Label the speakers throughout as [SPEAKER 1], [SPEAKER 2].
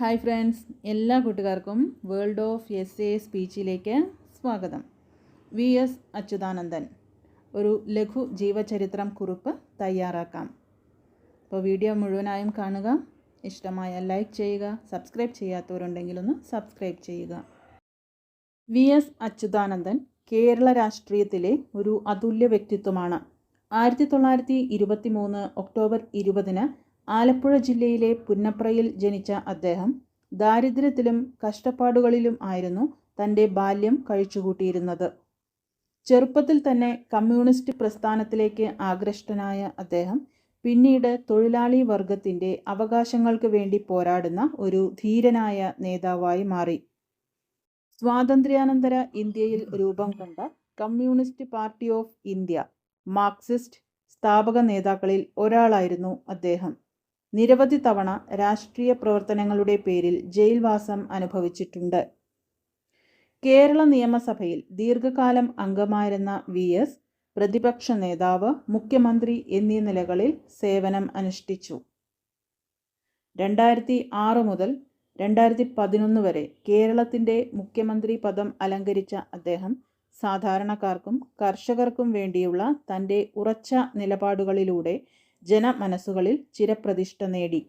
[SPEAKER 1] Hi friends എല്ലാ കൂട്ടുകാർക്കും world of S A സ്പീച്ചിലേക്ക് സ്വാഗതം. വി എസ് അച്യുതാനന്ദൻ ഒരു ലഘു ജീവചരിത്രം കുറിപ്പ് തയ്യാറാക്കാം. അപ്പോൾ വീഡിയോ മുഴുവനായും കാണുക ഇഷ്ടമായ ലൈക്ക് ചെയ്യുക സബ്സ്ക്രൈബ് ചെയ്യാത്തവരുണ്ടെങ്കിൽ ഒന്ന് സബ്സ്ക്രൈബ് ചെയ്യുക. വി എസ് അച്യുതാനന്ദൻ കേരള രാഷ്ട്രീയത്തിലെ ഒരു അതുല്യ വ്യക്തിത്വമാണ്. ആയിരത്തി തൊള്ളായിരത്തി ഇരുപത്തി മൂന്ന് ഒക്ടോബർ ഇരുപതിന് ആലപ്പുഴ ജില്ലയിലെ പുന്നപ്രയിൽ ജനിച്ച അദ്ദേഹം ദാരിദ്ര്യത്തിലും കഷ്ടപ്പാടുകളിലും ആയിരുന്നു തന്റെ ബാല്യം കഴിച്ചുകൂട്ടിയിരുന്നത്. ചെറുപ്പത്തിൽ തന്നെ കമ്മ്യൂണിസ്റ്റ് പ്രസ്ഥാനത്തിലേക്ക് ആകൃഷ്ടനായ അദ്ദേഹം പിന്നീട് തൊഴിലാളി വർഗത്തിന്റെ അവകാശങ്ങൾക്ക് വേണ്ടി പോരാടുന്ന ഒരു ധീരനായ നേതാവായി മാറി. സ്വാതന്ത്ര്യാനന്തര ഇന്ത്യയിൽ രൂപം കണ്ട communist party of India marxist സ്ഥാപക നേതാക്കളിൽ ഒരാളായിരുന്നു അദ്ദേഹം. നിരവധി തവണ രാഷ്ട്രീയ പ്രവർത്തനങ്ങളുടെ പേരിൽ ജയിൽവാസം അനുഭവിച്ചിട്ടുണ്ട്. കേരള നിയമസഭയിൽ ദീർഘകാലം അംഗമായിരുന്ന വി. എസ്. പ്രതിപക്ഷ നേതാവ് മുഖ്യമന്ത്രി എന്നീ നിലകളിൽ സേവനം അനുഷ്ഠിച്ചു. രണ്ടായിരത്തി ആറ് മുതൽ രണ്ടായിരത്തി പതിനൊന്ന് വരെ കേരളത്തിന്റെ മുഖ്യമന്ത്രി പദം അലങ്കരിച്ച അദ്ദേഹം സാധാരണക്കാർക്കും കർഷകർക്കും വേണ്ടിയുള്ള തന്റെ ഉറച്ച നിലപാടുകളിലൂടെ ജനമനസ്സുകളിൽ ചിരപ്രതിഷ്ഠ നേടി.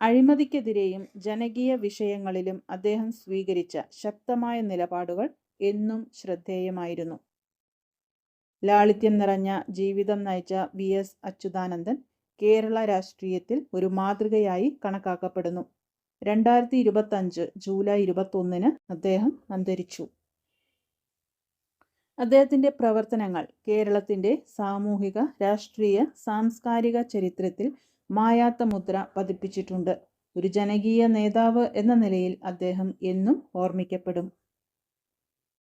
[SPEAKER 1] അഴിമതിക്കെതിരെയും ജനകീയ വിഷയങ്ങളിലും അദ്ദേഹം സ്വീകരിച്ച ശക്തമായ നിലപാടുകൾ എന്നും ശ്രദ്ധേയമായിരുന്നു. ലാളിത്യം നിറഞ്ഞ ജീവിതം നയിച്ച വി. എസ്. അച്യുതാനന്ദൻ കേരള രാഷ്ട്രീയത്തിൽ ഒരു മാതൃകയായി കണക്കാക്കപ്പെടുന്നു. രണ്ടായിരത്തി ഇരുപത്തഞ്ച് ജൂലൈ ഇരുപത്തൊന്നിന് അദ്ദേഹം അന്തരിച്ചു. അദ്ദേഹത്തിന്റെ പ്രവർത്തനങ്ങൾ കേരളത്തിന്റെ സാമൂഹിക രാഷ്ട്രീയ സാംസ്കാരിക ചരിത്രത്തിൽ മായാത്ത മുദ്ര പതിപ്പിച്ചിട്ടുണ്ട്. ഒരു ജനകീയ നേതാവ് എന്ന നിലയിൽ അദ്ദേഹം എന്നും ഓർമ്മിക്കപ്പെടും.